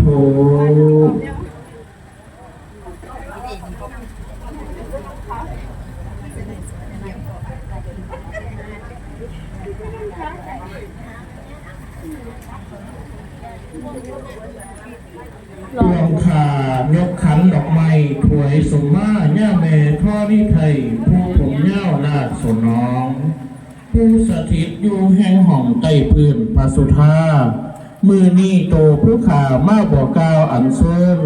ธุรวงขายกขันดอกไม้ถวยสมมาย่าเมท่อนิไทย ผู้ผมเย้าลาดสนอง ผู้สถิตอยู่แห่งห้องใต้พื้นปาสุธา มือนี้โตผู้ข่ามาบอกกล่าวอันเซิน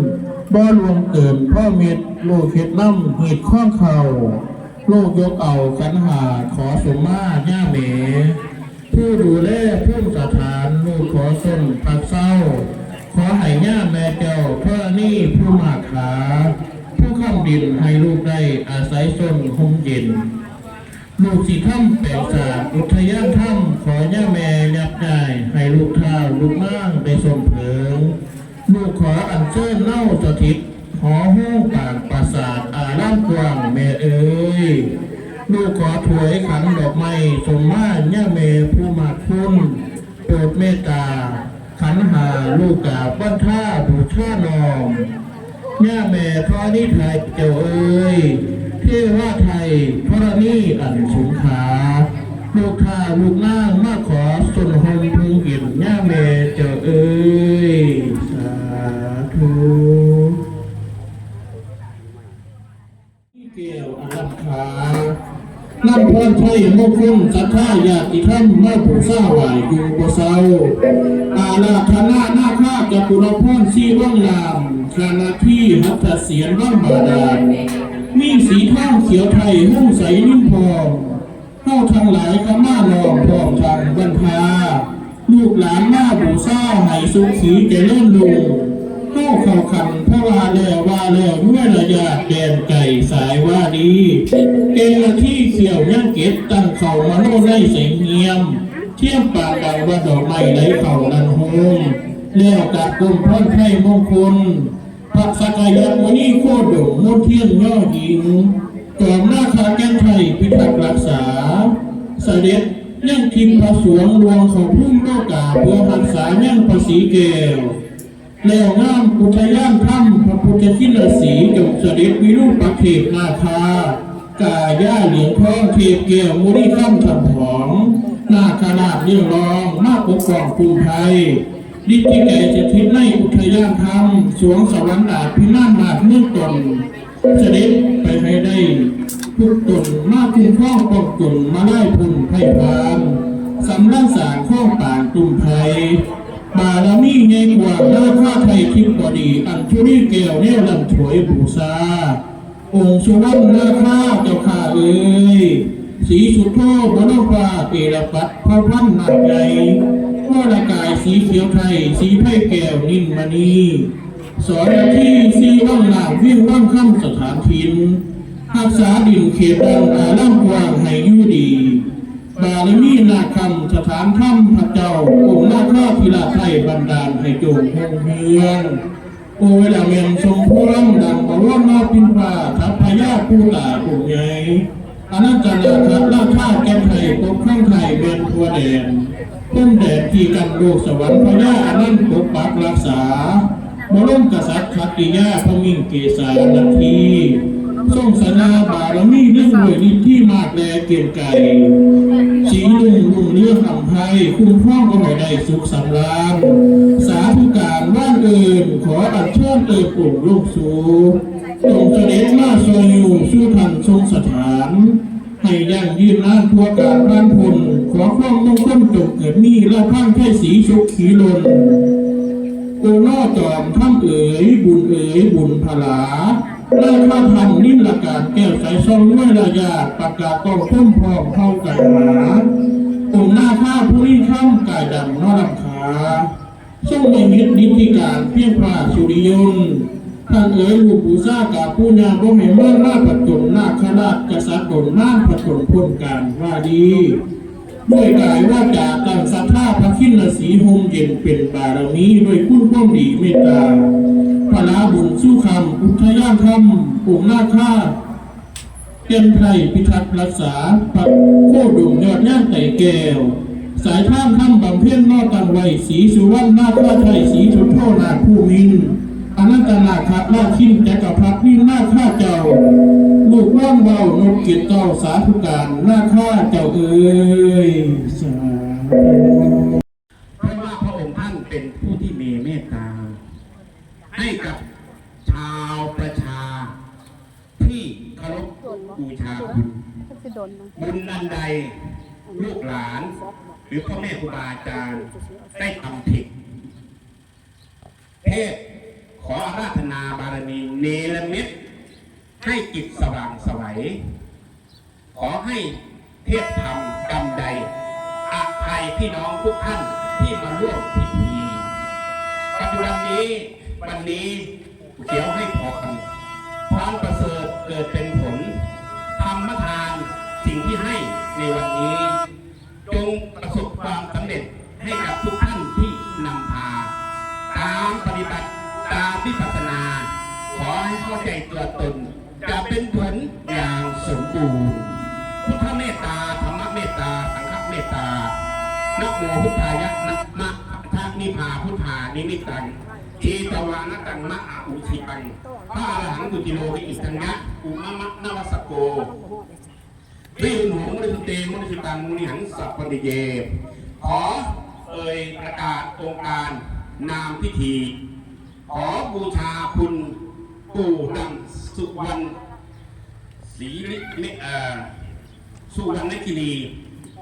บ่รวมเกินพ่อเม็ดลูกเฮ็ดน้ำหีดข้องเขาลูกยกเอาขันหาขอสมมาย่าเมผู้ดูแลผู้สถานลูกขอส้นปักเศร้า ขอให้ย่าแม่เจ้าเพื่อนี่ผู้มาขา ผู้ข้ามดินให้ลูกได้อาศัยส้นห่มเย็น ลูกสีถ้ำแปลงสาอุทยานถ้ำขอย่าแม่ยับได้ให้ลูกเท้าลูกม่างได้สมเพิงลูกขออัญเชิญเล่าสถิตหอหู้ปากปราสาทอาร่ามกว้างแม่เอ๋ยลูกขอถวยขันดอกไม้สมมาย่าแม่ผู้มากคุณโปรดเมตตา ขันหาลูกกาบ้านท่าบูชานอมย่าแม่พระนิไทยเจ้าเอ้ย เทว่าไทยพระนีอันสูงขาลูกท่าลูกนั่งมาขอสุนหงพึงเห็นย่าแม่เจ้าเอ้ยสาธุที่เกี่ยวอารัมขานำพรไทยมงคลสัทธาญาติธรรมมาผูสาไหวอยู่บ่เศร้าอาลาธนาหน้าข้าจตุรพรสีว่างงามคณะที่หัตถเสียนว่างบาดาล มีสีท่องเขียวไทยหุ้งใสนิ่มพอเข้าทางหลายขม่าลองพร้อมทางบรรพาลูกหลานหน้าบูซ่าให้สุขสีเจริญลุงเข้าเข่าขันพระวาแล้วว่าแล้วด้วยระยะแดนไก่สายว่าดีเอละที่เขียวย่างเก็บตั้งเข่ามาโน่ได้เสียงเงียม เที่ยมปากกันว่าดอกไม้ไหลเข่านันโฮมแล้วกับกลมพ้นไทยมงคล พระสกายะมณีโคดงมดเทียนย่อหญิงจอมหน้าคาแก้นไทยพิทักษ์รักษา เสด็จยังทิมพระสวงรวงของพุ่มโลกาเพื่อรักษายังภาษีแก้วแล้วงามอุทยานถ้ำพระพุทธชินสีจงเสด็จวิรูปเทพนาคากาย่าเหลียงทองเทพแก้วมุนีข้ามทำของนาคราชเลี้ยงรองมาปกครองภูมิไทย ดิที่แก่จะทิศในอุทยานธรรมสวงสวรรค์อาพินามนาถเมื่อตนเสด็จไปให้ได้ทุกตนมาคุ้มครองปกตนมาได้พุ่นไพพานสำรักษาข้องป่างตุ่มไทยบารมีเงงกว่าหน้าข้าไทยทิพย์บดีอัญชุรีแก้วเนี่ยลำถวยบูชาองค์สุวรรณนาข้าเจ้าข้าเอ้ยสีสุโธบรมฟ้าเปรปัตพระพันหนักใหญ่ วรากายสีเขียวไทย สีไผ่แก้วนินมณีสอนที่สีว่างลาวิ่งว่างค่ำสถานทินรักษาดินเขตดังอาล่ำกว้างให้ยู่ดี บารมีนาคำสถานถ้ำพระเจ้าองค์นาคราพิลาไทยบันดาลให้จงพงเมืองโอเวลาเมนทรงพวงดังบวรมาพินฟ้าทัพพยาผู้ตาผู้ใหญ่อนันตนาคับราชาแก้ไทยปกข้างไทยเบนทัวแดน ต้นแดดที่กันโลกสวรรค์พญาอนันต์ปกปักรักษาบรมกษัตริย์ขัตติยาพระมิ่งเกษานาทีทรงสนาบารมีเรื่องรวยนิที่มากแลเกียงไก่สีลุงลุงเรื่องลำไพคุ้มครองก็ไม่ได้สุขสำราญสาธุการว่านเอินขออัญเชิญเติมปุ่มลูกสูตรงเสด็จมาทรงอยู่สู้ทันทรงสถาน ให้ยั่งยืนนานทั่วการพานพลขอความมงคลจงเกิดมีและพังแค่สีชุกขีลนโอน้อจอมท่ำเอ๋ยบุญเอ๋ยบุญพลาเลิกข้าทันนิลการแก้วใสซ่องด้วยระยาประกาศต้องพุ่มพร้อมเข้ากันหาองค์หน้าข้าผู้นี้ข้ามกายดำนอลำขาทรงในมิตรนิติการเพียงพระสุริยนต์ ท่านเอ๋ยลูกผู้ซากาผู้นาบ่ให้เมื่อหน้าปัจจุนนาคราชจะสัดดนม่านปัจจุนพ้นการว่าดีด้วยกายว่าจาตั้งสัทธาพระขินสีหงเย็นเป็นบารมีด้วยคุณความดีเมตตาพระลาบุญสู้คำอุทยานธรรมปุ่งหน้าค่าเตียนไพรพิทักษ์รักษาพระโคดงยอดย่างไต่แก้ว สายท่ามท่ำบำเพ็ญนอตังไวสีสุวรรณหน้าคราไทยสีชุนโทนาผู้มิน อนันตนาคราชิ้นจักรพรรดินิ่นาข้าเจ้า ลูกว่างเบานกเกียรติเจ้าสาธุการนาข้าเจ้าเอ๋ยสาธุเพราะว่าพระองค์ท่านเป็นผู้ที่มีเมตตา ให้กับชาวประชา ที่เคารพบูชาคุณบุญนันใดลูกหลาน หรือพ่อแม่ครูบาอาจารย์ได้ทำผิดเทพ ขออาราธนาบารมีเนรมิตให้จิตสว่างไสวัย ขอให้เทพทำกรรมใดอภัยพี่น้องทุกท่านที่มาร่วมพิธีปัจจุบันนี้วันนี้เขียวให้พรพรประเสริฐเกิดเป็น ให้เข้าใจตัวตน จะเป็นผลอย่างสมบูรณ์พุทธเมตตาธรรมเมตตาสังฆเมตตานะโมพุทธายะนะมะทันิพาพุทธานิมิตังทีตวานตังมะอาอุชิปังพระอรหังกุติโลวิอิสังยะอุมะมะนวสโกวิรุณหงมุนิเตมุนิสิตังมุนิหังสัพปติเยขอเอ่ยประกาศองค์การนามพิธี ขอบูชาคุณ ปู่ดำสุวรรณศรีลิลิเอ่อสุวรรณกิรี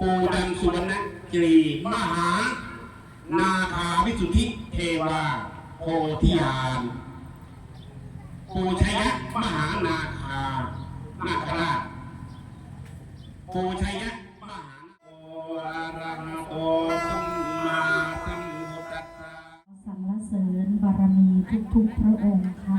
ปู่ดำสุวรรณกิรีมหา นาคาวิสุทธิเทวาโพธิญาณปู่ชัยยะมหานาคานาคราชปูชัยยะมหาโออะระหะโตสัมมาสัมพุทธัสสะสรรเสริญบารมีทุกๆพระองค์ค่ะ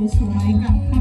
有请来一个